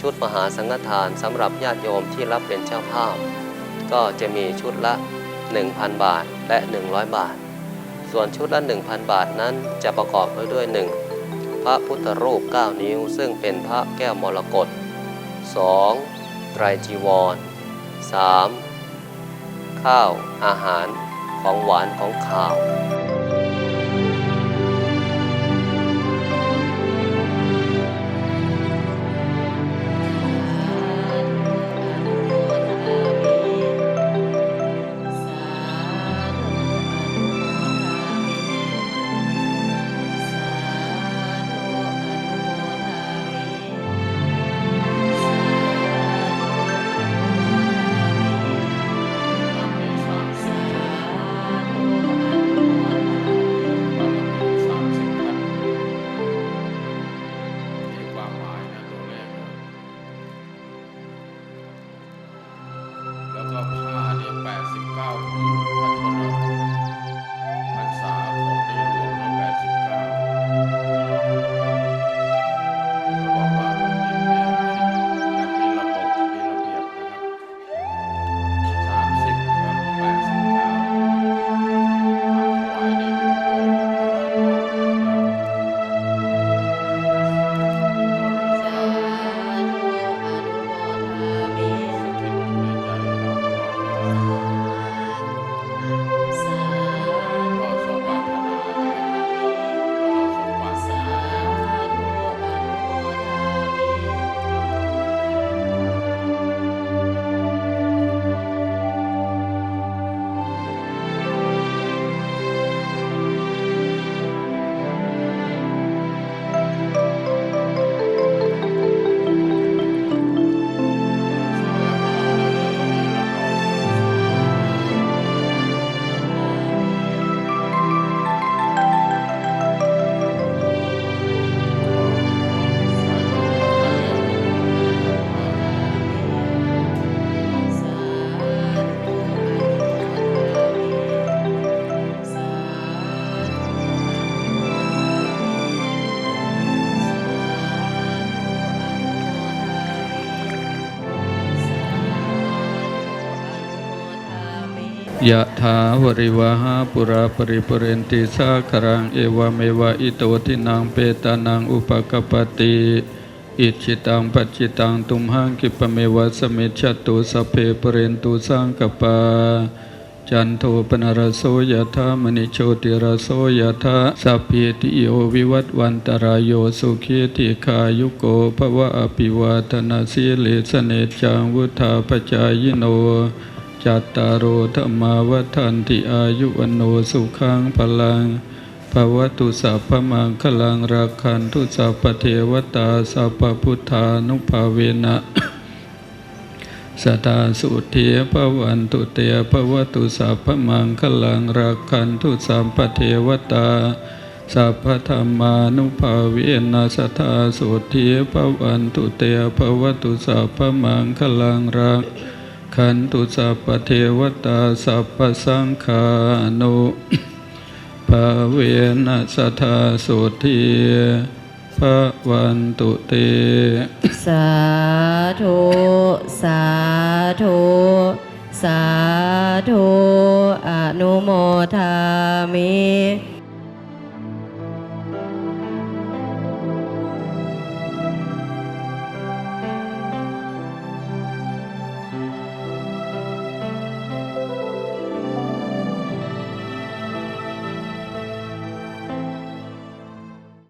ชุดมหาสังฆทานสำหรับญาติโยมที่รับเป็นเจ้าภาพ ก็จะมีชุดละ 1,000 บาทและ 100 บาท ส่วนชุดละ 1,000 บาทนั้นจะประกอบไปด้วย 1. พระพุทธรูป 9 นิ้ว ซึ่งเป็นพระแก้วมรกต 2. ไตรจีวร 3. ข้าวอาหารของหวานของข่าว ยะถาวริวหาปุราปริปุเรนติสาครังเอวเมวะอิโตทินังเปตานังอุปกปติอิชิตังปัจจิตังตุมหังกิปเมวะสมิจฉตุสเพปเรนตุสังกปาจันโทปนรโสยธามณิโชติรโสยธาสัพพิติโยวิวัตวันตรายโยสุขีติขายุโกภวะอภิวาทนาสีเลสเนจังวุธาปจายโน จัตตารโอธรรมาวัฏันติอายุวันโนสุขังพลังภวตุสัพพมังคลังราคันตุสัพพเทวตาสัพพุทธานุภาเวนะสตาสุเทียภวันตุเตภวตุสัพพมังคลังราคันตุสัพพเทวตาสัพพธรรมานุภาเวนะสตาสุเทียภวันตุเตภวตุสัพพมังคลังราคัน ขันตุสัพพเทวตาสัพพสังฆานุภาเวนะสทาสุทีภะวันตุเต สาธุสาธุสาธุอนุโมทามิ